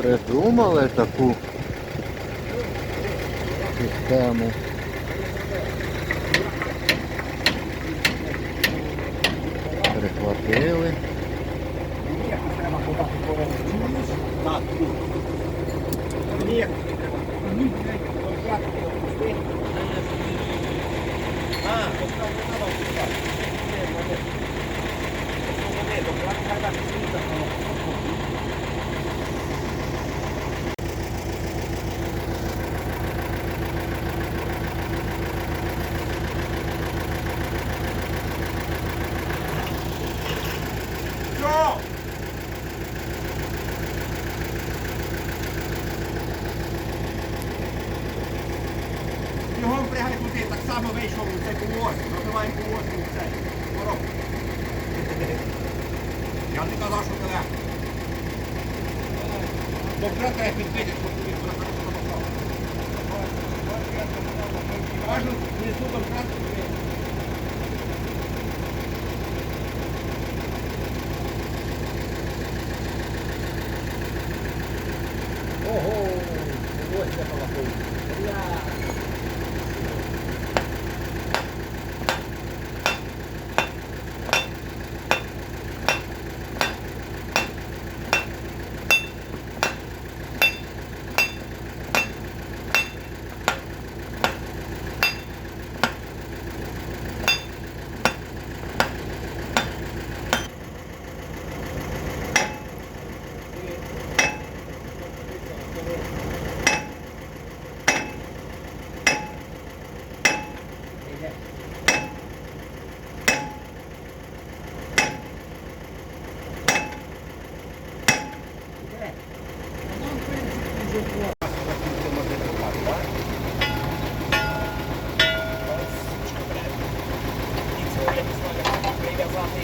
придумали таку систему. Прихватили. Бігом само вийшов цей повоз. Пробиваємо повоз у цей. ворог. Я не казав, що ти легко. Добре, треба підбити,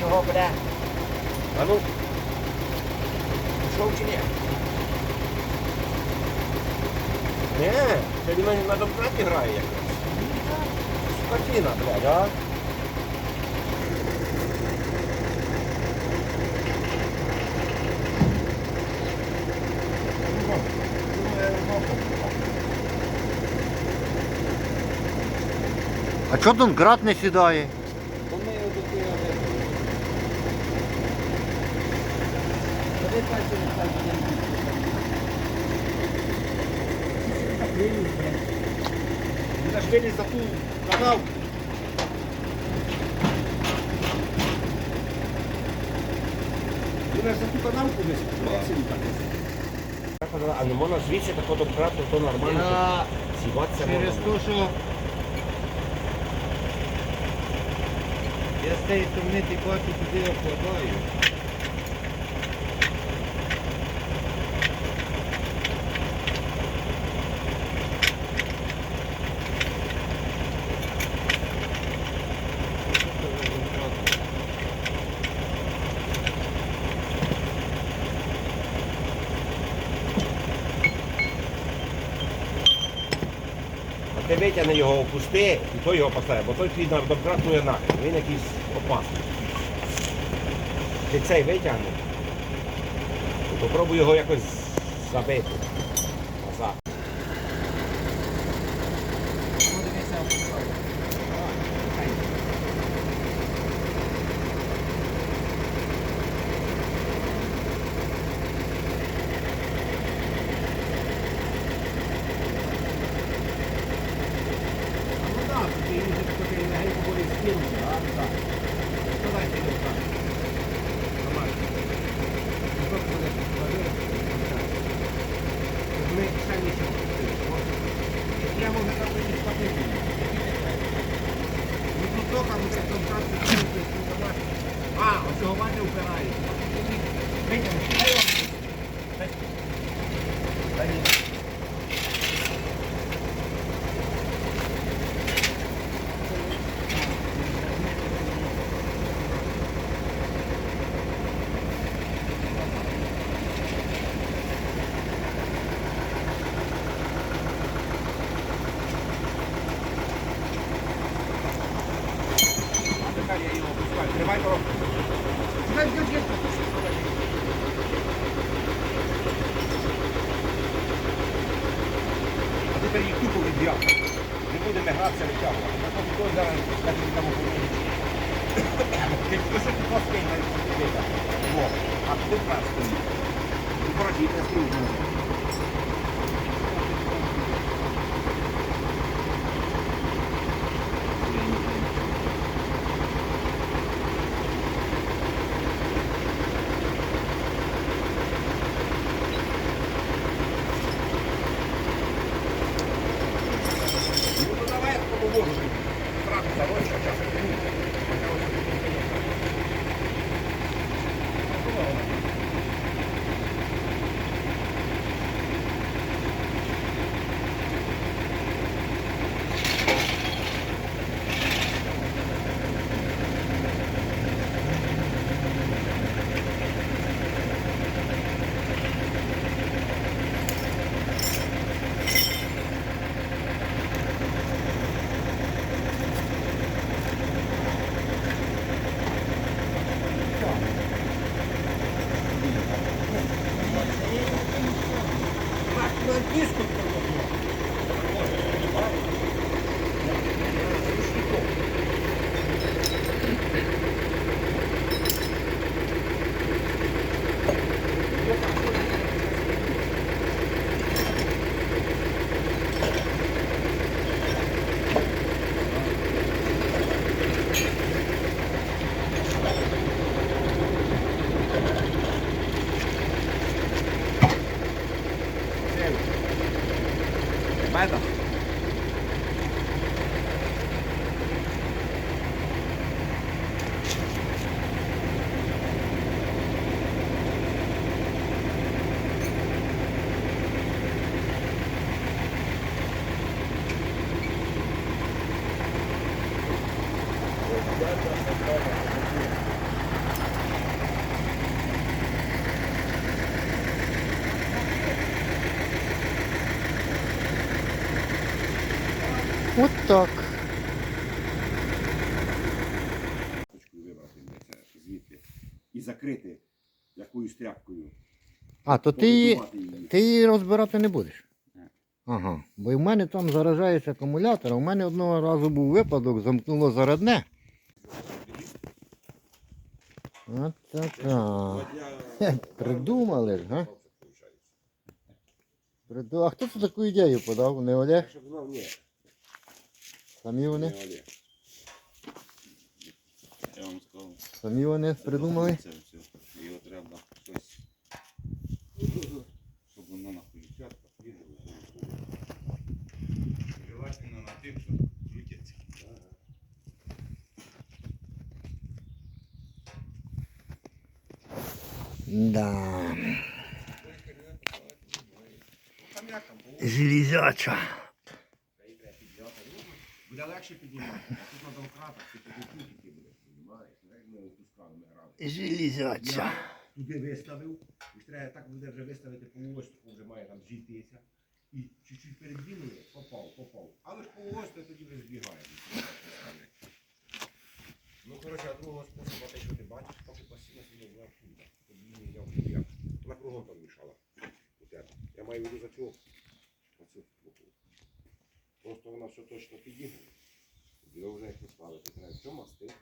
його, бля. А ну. Пішов чи ні? Ні, це він на домкраті грає якось. Скотіна, блядь, а? А чого Донкрат не сідає? Він аж виліз за ту канавку. Він аж за ту канавку висів. А не можна звідси такого домкрати, то нормально. Через те, що я з цієї сторони ті туди обкладаю. Ти витягни його, опусти, і той його поставить, бо той твій добратує нахрен, Він якийсь опасний. Ти цей витягне, Попробуй його якось забити. けるんだよ。Так. Вибрати звідти і закрити якоюсь тряпкою. А, то ти її, ти її розбирати не будеш? Ага. Бо і в мене там заражається акумулятор, а в мене одного разу був випадок, замкнуло зарядне. От така. Придумали ж, га? Приду- А хто це таку ідею подав? Не Олег? Самі Не вони? Я вам сказав. Самі вони придумали? Це все. Його треба щось. Щоб воно на п'ятка їздило. Желательно на тих, що крутяться. Да. Железяча. Буде легше піднімати. Тут на домкратах ти по ти будеш, розумієш? Як ми опускали, ми грали. Железяча. Туди виставив, і ж треба так буде вже виставити по ось, вже має там зійтися. І чуть-чуть передвинули, попав, попав. Але ж по ось, тоді вже збігає. Ну, коротше, а другого способу, те, що ти бачиш, поки постійно собі була фунта. Тобі не взяв ніяк. Вона кругом там мішала. У тебе. Я маю в виду за цю. Просто вона все точно підігнула. Його вже як поставити. Треба все мастити.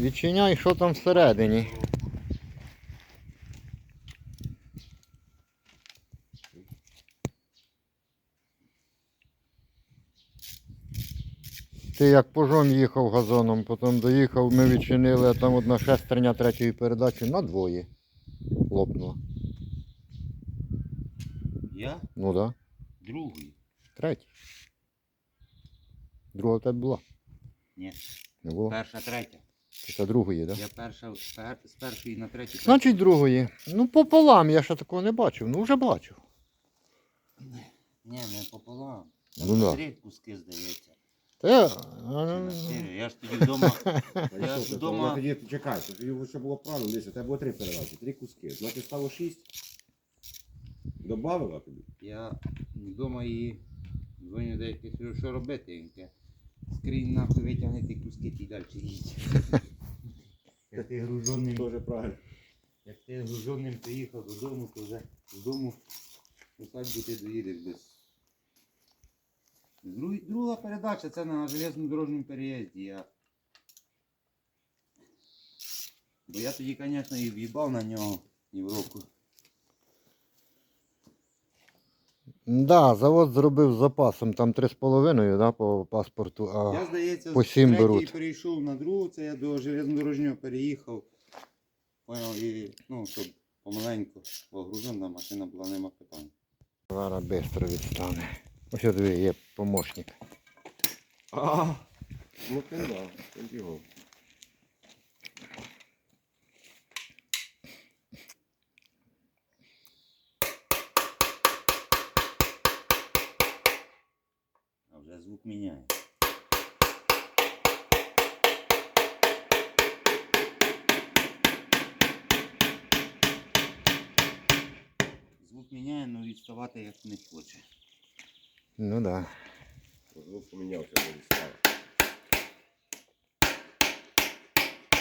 Відчиняй, що там всередині. Ти як пожом їхав газоном, потім доїхав, ми відчинили, а там одна шестерня третьої передачі на двоє лопнула. Я Ну так, да. другий. третій. Друга в тебе була? Ні. Не було? Перша, третя. Це другої, так? Да? Я перша, пер, з першої на третю. Значить, другої. Ну, пополам я ще такого не бачив. Ну, вже бачив. Ні, не пополам. Ну, да. Три куски, здається. Та а. Я ж тоді вдома. Я що, вдома- тоді чекай, його ще було правильно, дивися, у тебе було три передачі, три куски. Значить стало шість. Добавила тобі? Я вдома її дзвоню деякі, кажу, що робити? Він каже, скрінь нахуй витягни ті куски, ті далі їдь. Як ти груженим, Дуже правильно. як ти груженим приїхав додому, то вже додому усадьбу ти доїдеш без. Друга передача це на железнодорожньому переїзді. Я... Бо я тоді, звісно, і в'їбав на нього Європу. Да, завод зробив з запасом там 3,5 да, по паспорту, Я, а здається, по з сім третьої беруть. перейшов на другу, це я до железнодорожнього переїхав. Поняв, і, ну, щоб помаленьку, бо гружена машина була, нема питань. зараз швидко відстане. Ось от диви, є помощник. А, ну ти да, ти його. А вже звук міняє. Звук міняє, але відставати як не хоче. Ну так. Да. Звук помінявся відстала.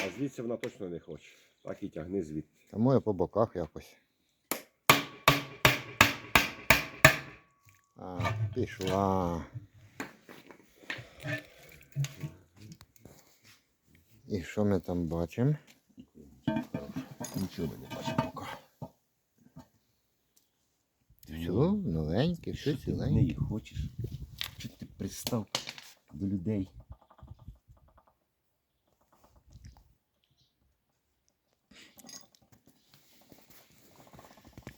А звідси вона точно не хоче. Так і тягни звідти. А моє по боках якось. А, пішла. І що ми там бачимо? Нічого ми не бачимо поки. Все, новеньке, все Що ти ціленьке. хочеш? Що ти пристав до людей?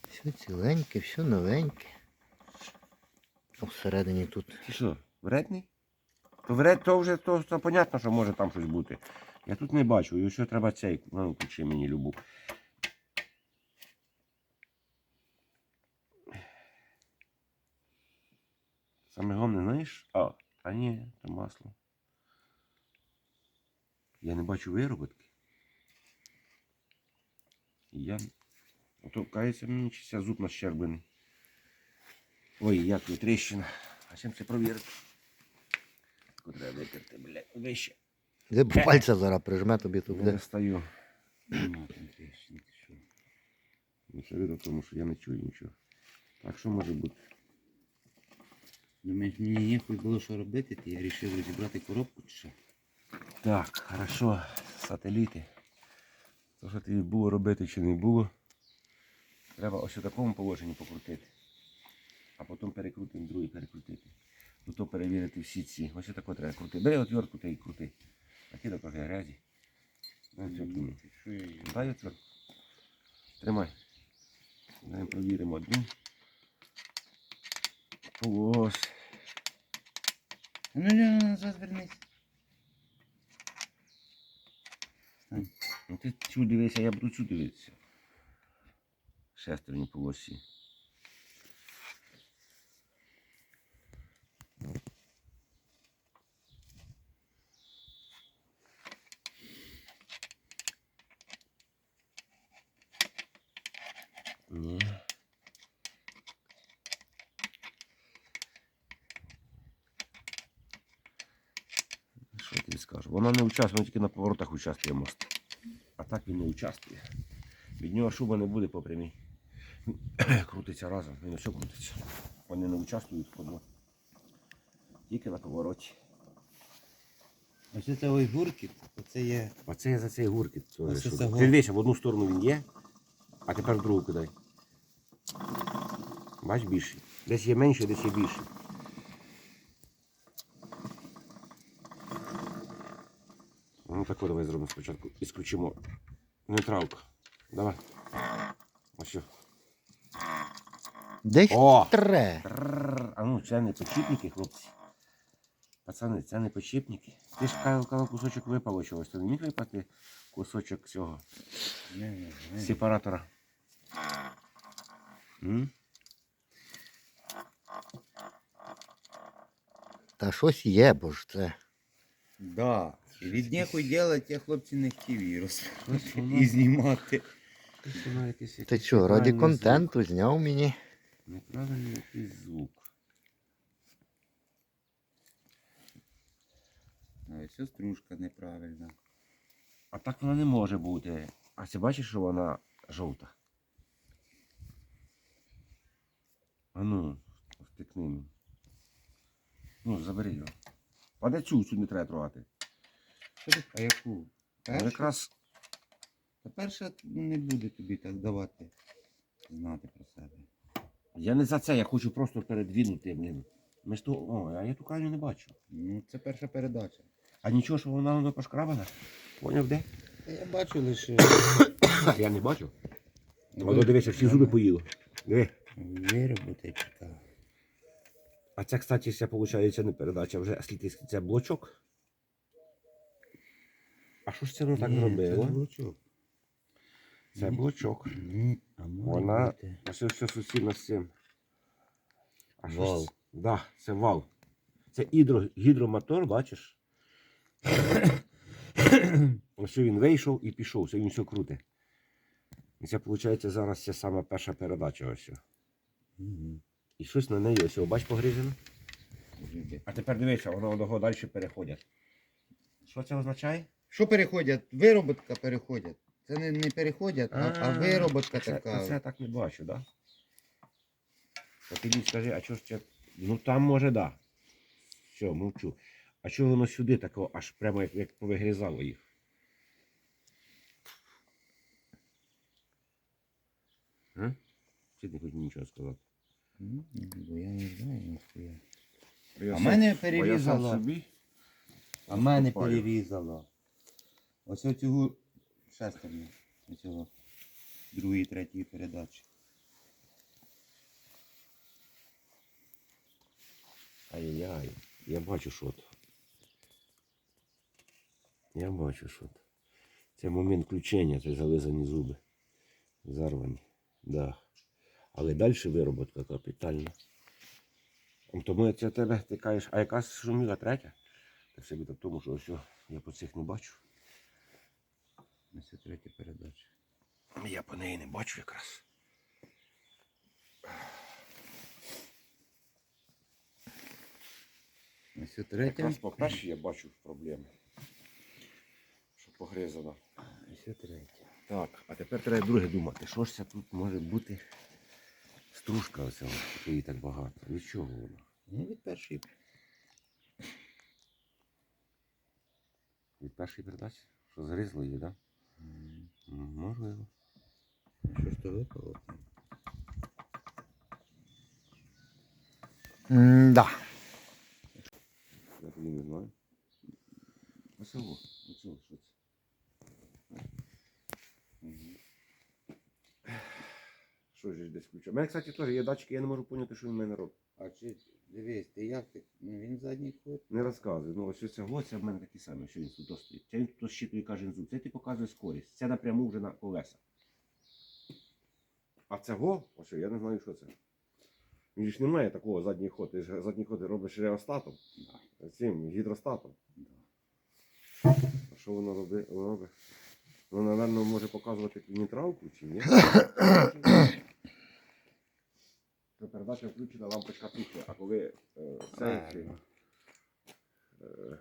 Все ціленьке, все новеньке. А всередині тут. Ти що, вредний? То вред, то вже то, то понятно, що може там щось бути. Я тут не бачу, і що треба цей, ну, включи мені любу. Саме головне, знаєш? А, а ні, то масло. Я не бачу вироботки. Я. Ото кається мені чи ся зуб нащерблений. Ой, як тріщина. А чим це провірити? Треба витерти, блядь, вище. Де б пальця зараз прижме тобі тут Не тріщин, ти що. Ну, що видно, тому що я не чую нічого. Так, що може бути? Думаєш, мені ніякої було що робити, ти я вирішив розібрати коробку чи що? Так, хорошо, сателіти. То, що тобі було робити чи не було, треба ось у такому положенні покрутити. А потім перекрутимо другий перекрутити. Тут то перевірити всі ці. Ось тако треба крутити. Бери отвертку та й крути. Накидай трохи грязі. Дай отвертку? Дай отвертку. Тримай. Дай провіримо одну. Ось. Ну, ну, назад вернись. Стань. Ну ти цю дивися, я буду цю дивитися. Шестерні по осі. Скажу? Вона не участвує, вона тільки на поворотах участвує мост. А так він не участвує. Від нього шуба не буде по прямій. Крутиться разом, він все крутиться. Вони не участвують в ходу. Тільки на повороті. Ось це ой гуркіт, оце є. Оце я за цей гуркіт. Ось це Ти дивися, в одну сторону він є, а тепер в другу кидай. Бач більший. Десь є менший, десь є більший. Ну так давай зробимо спочатку. Ісключимо нейтралку. Давай. Ось. що. Десь О! тре. Трррр. А ну, це не підшипники, хлопці. Пацани, це не підшипники. Ти ж казав, казав, кусочок випало чогось. То не міг випати кусочок цього Не, не, не. сепаратора. М? Та щось є, бо ж це. Да. І від нехуй делать, я хлопці не хотів її роз... І знімати. Ти що, раді контенту зняв мені. звук. Неправильний якийсь звук. А ось стружка неправильна. А так вона не може бути. А ти бачиш, що вона жовта? А ну, втикни. Ну, забери його. А де цю цю не треба трогати? А яку? Ну, Перша? якраз Та перша не буде тобі так давати знати про себе. я не за це, я хочу просто передвинути, блін. Ми ж то, о, а я ту крайню не бачу. Ну, це перша передача. А нічого, що вона не пошкрабана? Поняв де? Та я бачу лише. Я не бачу. Воно дивися, всі зуби поїло. Диви. Вироботи така. А це, кстати, виходить не передача, вже скільки це блочок. А що ж це воно так зробило? Це блочок. Це блочок. Ні, а може Вона бути. ось все суцільно з цим. А що ж Вал. це? Да, це вал. Це гідро, гідромотор, бачиш? ось він вийшов і пішов, це він все круте. І це виходить зараз це саме перша передача. Ось. Мгм. І щось на неї ось, бач, погризено. Люди. А тепер дивися, воно до далі переходять. Що це означає? Що переходять? Вироботка переходять. Це не, не переходять, а, а вироботка Це, така. це я так не бачу, так? Да? А ти мені скажи, а чого ж це. Ну там може, так. Да. Все, мовчу. А чого воно сюди такого, аж прямо як, як повигрізало їх? А? Чи ти не хоч нічого сказати? Ну, бо я не знаю. Я А мене перерізало. А мене перерізало. Ось оцього шестерню. Оцього другої, третьої передачі. Ай-яй, я бачу що. Я бачу що. Це момент включення, це зализані зуби. Зарвані. Да. Але далі вироботка капітальна. Ом Тому це тебе ти кажеш, а яка шуміла третя? Та все буде в тому, що ось я по цих не бачу. Ось третя передача. Я по неї не бачу якраз. Ось третя. Якраз по першій я бачу проблеми. Що погризана. Ось третя. Так, а тепер треба друге думати. Що ж це тут може бути стружка оця, її так багато. Від чого вона? Ну, від першої. Від першої передачі? Що згризло її, так? Да? Можливо. Що ж то випало? М-да. Я тоді не знаю. Ось його. Ось його, що це? Мгм. Що ж десь включає? У мене, кстати, теж є датчики, я не можу зрозуміти, що він в мене робить. А чи дивись, ти як ти? Ну він задній ход. Не розказує. Ну, ось це ось це в мене такі самі, що він тут стоїть. Це він тут щитує каже зуб. Це ти показує скорість. Це напряму вже на колеса. А цього, ось я не знаю, що це. Він ж немає такого задній ход. Ти ж задній ход робиш реостатом. Цим гідростатом. А що воно робить? робить? Воно, напевно, може показувати нейтралку чи ні? Передача включена, лампочка тухне, а коли е, це, Правильно. е,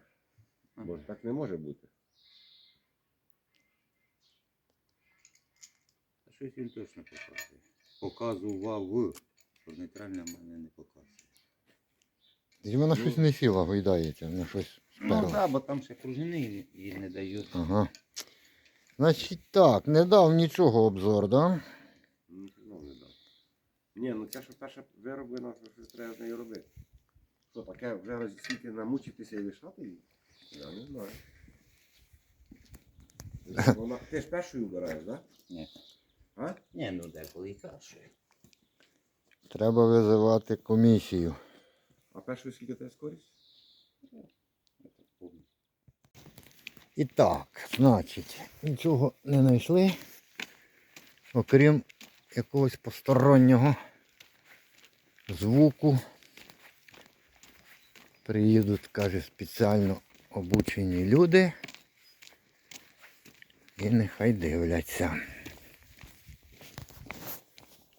бо так не може бути. А щось він точно показує. Показував, що нейтральна в мене не показує. І вона щось не сіла, гойдається, вона щось Ну сперла. так, бо там ще пружини їй не дають. Ага. Значить так, не дав нічого обзор, да? Ну, ну, не дав. Ні, ну це що перша вироблена, то щось треба з нею робити. Що таке вже скільки намучитися і лишати її? Я не знаю. Вона, ти ж першою вбираєш, так? Ні. А? Ні, ну деколи і кашує. Треба визивати комісію. А першою скільки тебе скорість? І так, значить, нічого не знайшли, окрім якогось постороннього звуку. Приїдуть, каже, спеціально обучені люди. І нехай дивляться.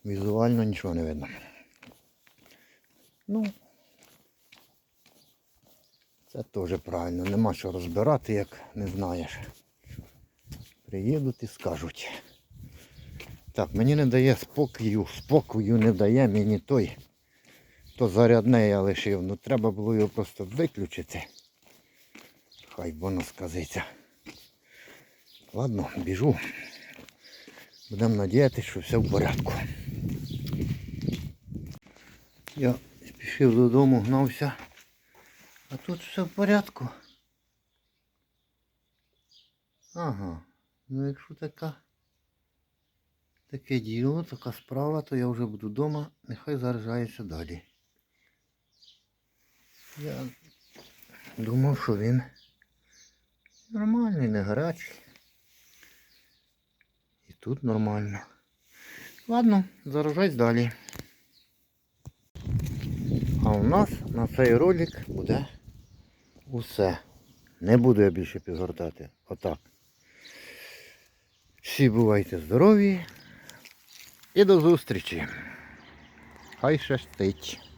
Візуально нічого не видно. Ну, це теж правильно. Нема що розбирати, як не знаєш. Приїдуть і скажуть. Так, мені не дає спокою, спокою не дає мені той. То зарядне я лишив. Ну треба було його просто виключити. Хай воно сказиться. Ладно, біжу. Будемо надіятися, що все в порядку. Я спішив додому, гнався. А тут все в порядку. Ага. Ну якщо така таке діло, така справа, то я вже буду вдома, нехай заражається далі. Я думав, що він нормальний, не гарячий. І тут нормально. Ладно, заражайся далі. А у нас на цей ролик буде усе. Не буду я більше підгортати. Отак. Всі бувайте здорові і до зустрічі. Хай щастить.